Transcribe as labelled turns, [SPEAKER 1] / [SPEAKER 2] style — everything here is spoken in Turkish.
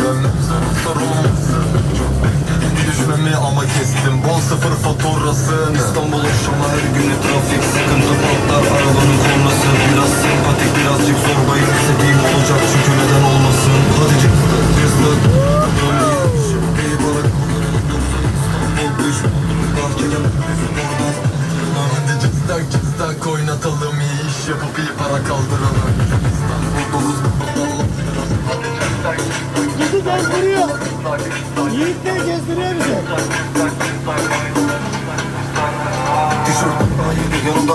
[SPEAKER 1] Sorun sorulmasın Çok bekledim düşmemi ama kestim. Bol sıfır faturasını
[SPEAKER 2] İstanbul akşamı her günü trafik Sıkıntı patlar. Arabanın kornası Biraz sempatik birazcık zorbayım İstediğim olacak çünkü neden olmasın? Hadi git Tesla
[SPEAKER 3] Yiğitler gezdiriyor bizi. Tişörtüm yanımda